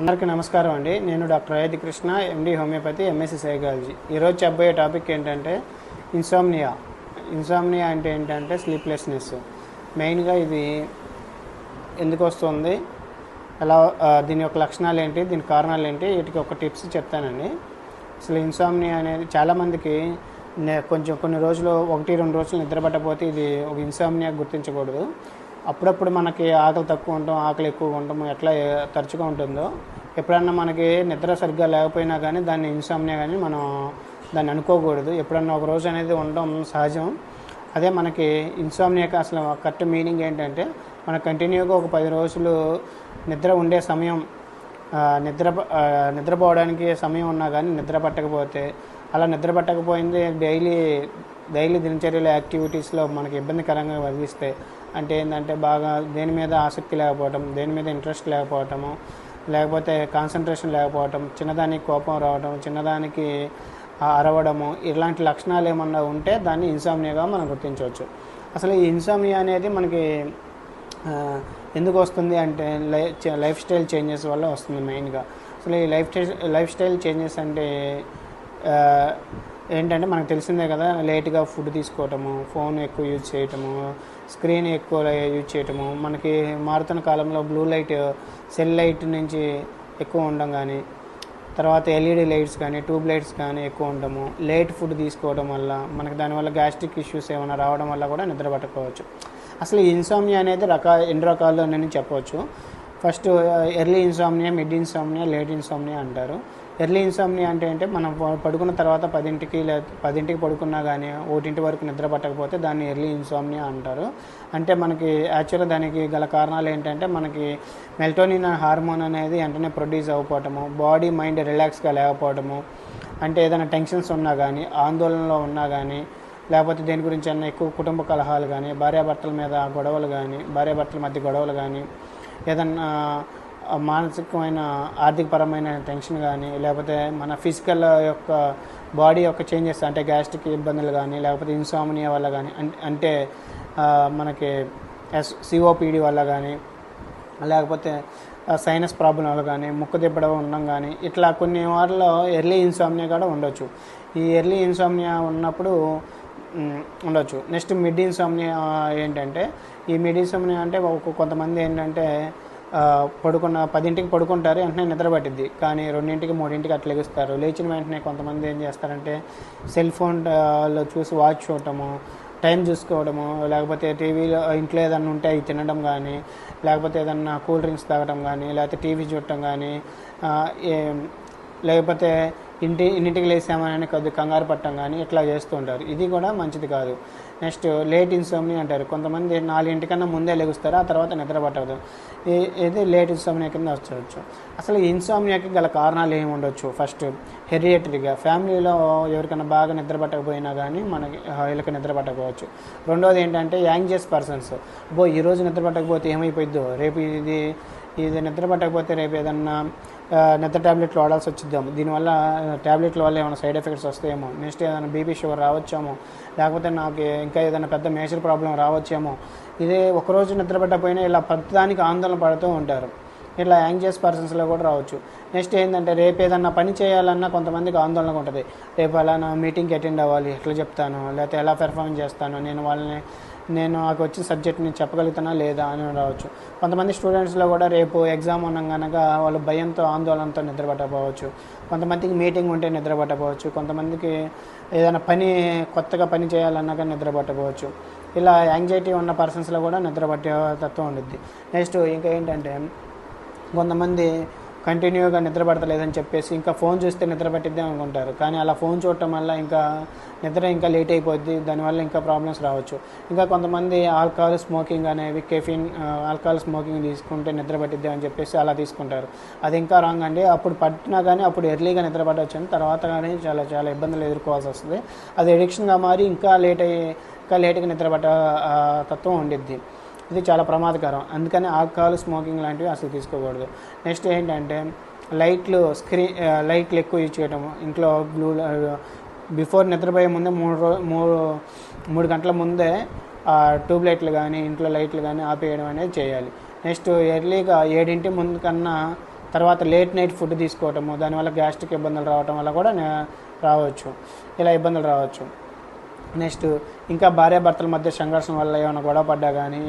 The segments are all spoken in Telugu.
అందరికీ నమస్కారం అండి. నేను doctor Ayodhi Krishna MD homeopathy MSc psychology. ఈరోజు చెప్పబోయే టాపిక్ ఏంటంటే ఇన్సామ్నియా ఇన్సామ్నియా అంటే ఏంటంటే స్లీప్లెస్నెస్ మెయిన్గా ఇది ఎందుకు వస్తుంది? ఎలా దీని యొక్క లక్షణాలు ఏంటి? దీని కారణాలు ఏంటి? వీటికి ఒక టిప్స్ చెప్తానండి. అసలు ఇన్సామ్నియా అనేది చాలామందికి నే- కొంచెం కొన్ని రోజులు ఒకటి రెండు రోజులు నిద్ర పట్టకపోతే ఇది ఒక ఇన్సామ్నియా గుర్తించకూడదు. అప్పుడప్పుడు మనకి ఆకలి తక్కువ ఉండటం ఆకలి ఎక్కువ ఉండటం ఎట్లా తరచుగా ఉంటుందో ఎప్పుడన్నా మనకి నిద్ర సరిగ్గా లేకపోయినా కానీ దాన్ని ఇన్సామ్నియా కానీ మనం దాన్ని అనుకోకూడదు. ఎప్పుడన్నా ఒక రోజు అనేది ఉండడం సహజం. అదే మనకి ఇన్సామ్నియాకి అసలు కరెక్ట్ మీనింగ్ ఏంటంటే మన కంటిన్యూగా ఒక పది రోజులు నిద్ర ఉండే సమయం నిద్ర నిద్రపోవడానికి సమయం ఉన్నా కానీ నిద్ర పట్టకపోతే అలా నిద్ర పట్టకపోయింది. డైలీ డైలీ దినచర్యల యాక్టివిటీస్లో మనకి ఇబ్బందికరంగా కలిగిస్తే అంటే ఏంటంటే బాగా దేని మీద ఆసక్తి లేకపోవటం దేని మీద ఇంట్రెస్ట్ లేకపోవటము లేకపోతే కాన్సన్ట్రేషన్ లేకపోవటం చిన్నదానికి కోపం రావడం చిన్నదానికి అరవడము ఇలాంటి లక్షణాలు ఏమన్నా ఉంటే దాన్ని ఇన్సామ్నియాగా మనం గుర్తించవచ్చు. అసలు ఈ ఇన్సామ్నియా అనేది మనకి ఎందుకు వస్తుంది అంటే లైఫ్ స్టైల్ చేంజెస్ వల్ల వస్తుంది మెయిన్గా. అసలు ఈ లైఫ్ లైఫ్ స్టైల్ చేంజెస్ అంటే ఏంటంటే మనకు తెలిసిందే కదా లేట్గా ఫుడ్ తీసుకోవటము ఫోన్ ఎక్కువ యూజ్ చేయటము స్క్రీన్ ఎక్కువ యూజ్ చేయటము. మనకి మారుతున్న కాలంలో బ్లూ లైట్ సెల్ లైట్ నుంచి ఎక్కువ ఉండడం కానీ తర్వాత ఎల్ఈడి లైట్స్ కానీ ట్యూబ్ లైట్స్ కానీ ఎక్కువ ఉండము లేట్ ఫుడ్ తీసుకోవడం వల్ల మనకి దానివల్ల గ్యాస్ట్రిక్ ఇష్యూస్ ఏమైనా రావడం వల్ల కూడా నిద్ర పట్టకపోవచ్చు. అసలు ఇన్సోమియా అనేది రకా ఎన్ని రకాల్లో నేను చెప్పవచ్చు first early insomnia mid insomnia late insomnia అంటారు. ఎర్లీ ఇన్సామ్నియా అంటే అంటే మనం పడుకున్న తర్వాత పదింటికి లే పదింటికి పడుకున్నా కానీ ఒకటింటి వరకు నిద్ర పట్టకపోతే దాన్ని ఎర్లీ ఇన్సామ్నియా అంటారు. అంటే మనకి యాక్చువల్గా దానికి గల కారణాలు ఏంటంటే మనకి మెల్టోనిన్ హార్మోన్ అనేది వెంటనే ప్రొడ్యూస్ అవ్వకపోవటము బాడీ మైండ్ రిలాక్స్గా లేకపోవటము అంటే ఏదైనా టెన్షన్స్ ఉన్నా కానీ ఆందోళనలో ఉన్నా కానీ లేకపోతే దేని గురించి అన్న ఎక్కువ కుటుంబ కలహాలు కానీ భార్యాభర్తల మీద గొడవలు కానీ భార్యాభర్తల మధ్య గొడవలు కానీ ఏదన్నా మానసికమైన ఆర్థికపరమైన టెన్షన్ కానీ లేకపోతే మన ఫిజికల్ యొక్క బాడీ యొక్క చేంజెస్ అంటే గ్యాస్ట్రిక్ ఇబ్బందులు కానీ లేకపోతే ఇన్సామినియా వల్ల కానీ అంటే మనకి ఎస్ సిఓపిడి వల్ల కానీ లేకపోతే సైనస్ ప్రాబ్లం వల్ల కానీ ముక్కు తిప్పడం ఉండడం కానీ ఇట్లా కొన్ని వాటిలో ఎర్లీ ఇన్సామినియా కూడా ఉండొచ్చు. ఈ ఎర్లీ ఇన్సామినియా ఉన్నప్పుడు ఉండొచ్చు. నెక్స్ట్ మిడ్ ఇన్సోమ్నియా ఏంటంటే ఈ మిడ్ ఇన్సోమ్నియా అంటే కొంతమంది ఏంటంటే పడుకున్న పదింటికి పడుకుంటారు వెంటనే నిద్ర పట్టిద్ది. కానీ రెండింటికి మూడింటికి అట్లా లెగుస్తారు. లేచిన వెంటనే కొంతమంది ఏం చేస్తారంటే సెల్ ఫోన్లో చూసి వాచ్ చూడటము టైం చూసుకోవడము లేకపోతే టీవీలో ఇంట్లో ఏదన్నా ఉంటే అవి తినడం కానీ లేకపోతే ఏదన్నా కూల్ డ్రింక్స్ తాగడం కానీ లేకపోతే టీవీ చూడటం కానీ లేకపోతే ఇంటి ఇంటికి లేసామని కొద్ది కంగారు పట్టడం కానీ ఇట్లా చేస్తూ ఉంటారు. ఇది కూడా మంచిది కాదు. నెక్స్ట్ లేట్ ఇన్సోమ్ని అంటారు. కొంతమంది నాలుగింటికన్నా ముందే లెగుస్తారు ఆ తర్వాత నిద్ర పట్టదు. ఇది లేట్ ఇన్సోమ్నియా కింద వచ్చవచ్చు అసలు ఇన్సోమ్నియాకి గల కారణాలు ఏమి ఉండొచ్చు? ఫస్ట్ హెరియేటరీగా ఫ్యామిలీలో ఎవరికైనా బాగా నిద్ర పట్టకపోయినా కానీ మనకి వీళ్ళకి నిద్ర పట్టకపోవచ్చు. రెండోది ఏంటంటే యాంగ్జియస్ పర్సన్స్. బో ఈరోజు నిద్ర పట్టకపోతే ఏమైపోయిద్దో? రేపు ఇది ఇది నిద్ర పట్టకపోతే రేపు ఏదన్నా నిద్ర టాబ్లెట్లు వాడాల్సి వచ్చిద్దాము దీనివల్ల టాబ్లెట్ల వల్ల ఏమైనా సైడ్ ఎఫెక్ట్స్ వస్తాయేమో. నెక్స్ట్ ఏదైనా బీపీ షుగర్ రావచ్చేమో. లేకపోతే నాకు ఇంకా ఏదైనా పెద్ద మేజర్ ప్రాబ్లం రావచ్చేమో. ఇదే ఒకరోజు నిద్రపట్టకపోయినా ఇలా ప్రతిదానికి ఆందోళన పడుతూ ఉంటారు. ఇట్లా యాంగ్జియస్ పర్సన్స్లో కూడా రావచ్చు. నెక్స్ట్ ఏంటంటే రేపు ఏదన్నా పని చేయాలన్నా కొంతమందికి ఆందోళనగా ఉంటుంది. రేపు అలా నా మీటింగ్కి అటెండ్ అవ్వాలి ఎట్లా చెప్తాను లేకపోతే ఎలా పెర్ఫార్మ్ చేస్తాను నేను వాళ్ళని నేను నాకు వచ్చిన సబ్జెక్ట్ నేను చెప్పగలుగుతానా లేదా అని రావచ్చు. కొంతమంది స్టూడెంట్స్లో కూడా రేపు ఎగ్జామ్ ఉన్నాం వాళ్ళు భయంతో ఆందోళనతో నిద్రపట్టకపోవచ్చు. కొంతమందికి మీటింగ్ ఉంటే నిద్రపట్టకపోవచ్చు. కొంతమందికి ఏదైనా పని కొత్తగా పని చేయాలన్నా కానీ నిద్రపట్టకపోవచ్చు. ఇలా యాంగ్జైటీ ఉన్న పర్సన్స్లో కూడా నిద్రపట్టే తత్వం ఉండిద్ది. నెక్స్ట్ ఇంకా ఏంటంటే కొంతమంది కంటిన్యూగా నిద్రపడతలేదని చెప్పేసి ఇంకా ఫోన్ చూస్తే నిద్ర పట్టిద్దాం అనుకుంటారు. కానీ అలా ఫోన్ చూడటం వల్ల ఇంకా నిద్ర ఇంకా లేట్ అయిపోద్ది. దానివల్ల ఇంకా ప్రాబ్లమ్స్ రావచ్చు. ఇంకా కొంతమంది ఆల్కహాల్ స్మోకింగ్ అనేవి కెఫిన్ ఆల్కహాల్ స్మోకింగ్ తీసుకుంటే నిద్ర పట్టిద్దాం అని చెప్పేసి అలా తీసుకుంటారు. అది ఇంకా రాంగ్ అండి. అప్పుడు పట్టినా కానీ అప్పుడు ఎర్లీగా నిద్ర పట్టవచ్చు అని తర్వాత కానీ చాలా చాలా ఇబ్బందులు ఎదుర్కోవాల్సి వస్తుంది. అది ఎడిక్షన్గా మారి ఇంకా లేట్ అయ్యి ఇంకా లేట్గా నిద్ర పట్ట తత్వం ఉండిద్ది. ఇది చాలా ప్రమాదకరం. అందుకని ఆల్కహాల్ స్మోకింగ్ లాంటివి అసలు తీసుకోకూడదు. నెక్స్ట్ ఏంటంటే లైట్లు స్క్రీన్ లైట్లు ఎక్కువ యూజ్ చేయడం ఇంట్లో బ్లూ బిఫోర్ నిద్రపోయే ముందే మూడు రో మూడు మూడు గంటల ముందే ట్యూబ్ లైట్లు కానీ ఇంట్లో లైట్లు కానీ ఆపేయడం అనేది చేయాలి. నెక్స్ట్ ఎర్లీగా ఏడింటి ముందు కన్నా తర్వాత లేట్ నైట్ ఫుడ్ తీసుకోవటము దానివల్ల గ్యాస్ట్రిక్ ఇబ్బందులు రావటం వల్ల కూడా రావచ్చు. ఇలా ఇబ్బందులు రావచ్చు. నెక్స్ట్ ఇంకా భార్యాభర్తల మధ్య సంఘర్షణ వల్ల ఏమైనా గొడవ పడ్డా కానీ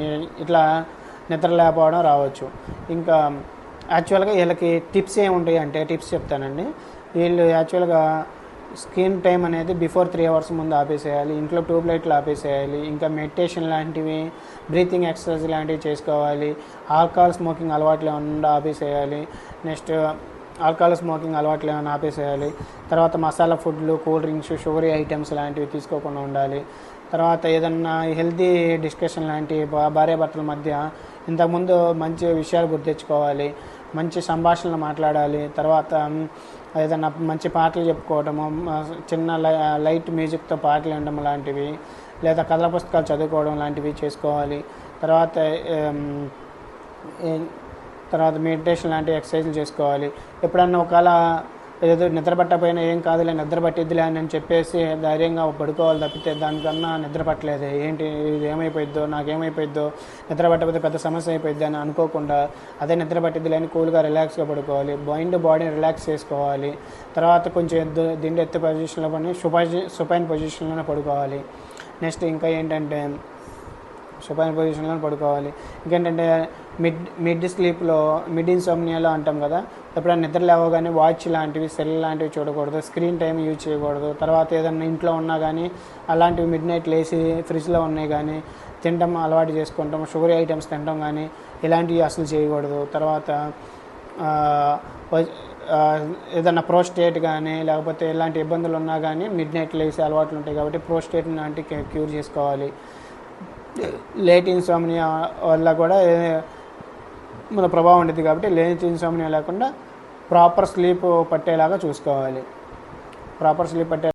ఇట్లా నిద్ర లేకపోవడం రావచ్చు. ఇంకా యాక్చువల్గా వీళ్ళకి టిప్స్ ఏముంటాయి అంటే టిప్స్ చెప్తానండి. వీళ్ళు యాక్చువల్గా స్క్రీన్ టైం అనేది బిఫోర్ త్రీ అవర్స్ ముందు ఆపేసేయాలి ఇంట్లో ట్యూబ్ లైట్లు ఆపేసేయాలి ఇంకా మెడిటేషన్ లాంటివి బ్రీతింగ్ ఎక్సర్సైజ్ లాంటివి చేసుకోవాలి ఆల్కహాల్ స్మోకింగ్ అలవాట్లు ఏమన్నా ఆపేసేయాలి. నెక్స్ట్ ఆల్కహాల్ స్మోకింగ్ అలవాట్లు ఏమైనా ఆపేసేయాలి. తర్వాత మసాలా ఫుడ్లు కూల్ డ్రింక్స్ షుగరీ ఐటమ్స్ లాంటివి తీసుకోకుండా ఉండాలి. తర్వాత ఏదన్నా హెల్తీ డిస్కషన్ లాంటి భార్య భార్యాభర్తల మధ్య ఇంతకుముందు మంచి విషయాలు గుర్తించుకోవాలి మంచి సంభాషణలు మాట్లాడాలి. తర్వాత ఏదన్నా మంచి పాటలు చెప్పుకోవడము చిన్న లై లైట్ మ్యూజిక్తో పాటలు వినడం లాంటివి లేదా కథల పుస్తకాలు చదువుకోవడం లాంటివి చేసుకోవాలి. తర్వాత తర్వాత మెడిటేషన్ లాంటి ఎక్సర్సైజ్లు చేసుకోవాలి. ఎప్పుడన్నా ఒకవేళ ఏదో నిద్ర పట్టకపోయినా ఏం కాదులే నిద్ర పట్టిద్దిలే అని చెప్పేసి ధైర్యంగా పడుకోవాలి తప్పితే దానికన్నా నిద్ర పట్టలేదు. ఏంటి ఇది ఏమైపోయిద్దో నాకేమైపోయిద్దో నిద్ర పట్టకపోతే పెద్ద సమస్య అయిపోయిద్ది అని అనుకోకుండా అదే నిద్ర పట్టిద్దిలే అని కూల్గా రిలాక్స్గా పడుకోవాలి. మైండ్ బాడీని రిలాక్స్ చేసుకోవాలి. తర్వాత కొంచెం ఎద్దు దిండి ఎత్తు పొజిషన్లో పడి సుపైజి సుపైన్ పొజిషన్లోనే పడుకోవాలి. నెక్స్ట్ ఇంకా ఏంటంటే సుపైన పొజిషన్లో పడుకోవాలి. ఇంకేంటంటే మిడ్ మిడ్ స్లీప్లో మిడ్ ఇన్సోమ్నియాలో అంటాం కదా ఎప్పుడైనా నిద్ర లేవగానే వాచ్ లాంటివి సెల్ లాంటివి చూడకూడదు. స్క్రీన్ టైం యూజ్ చేయకూడదు. తర్వాత ఏదన్నా ఇంట్లో ఉన్నా కానీ అలాంటివి మిడ్ నైట్ లేచి ఫ్రిడ్జ్లో ఉన్నాయి కానీ తినడం అలవాటు చేసుకుంటాం షుగర్ ఐటమ్స్ తినడం కానీ ఇలాంటివి అసలు చేయకూడదు. తర్వాత ఏదైనా ఏదన్నా ప్రోస్టేట్ కానీ లేకపోతే ఎలాంటి ఇబ్బందులు ఉన్నా కానీ మిడ్ నైట్ లేసే అలవాట్లు ఉంటాయి కాబట్టి ప్రోస్టేట్ లాంటి క్యూర్ చేసుకోవాలి. లేట్ ఇన్సోమ్నియా వల్ల కూడా మన ప్రభావం ఉండేది కాబట్టి లేట్ ఇన్సోమ్నియా లేకుండా ప్రాపర్ స్లీప్ పట్టేలాగా చూసుకోవాలి. ప్రాపర్ స్లీప్ పట్టే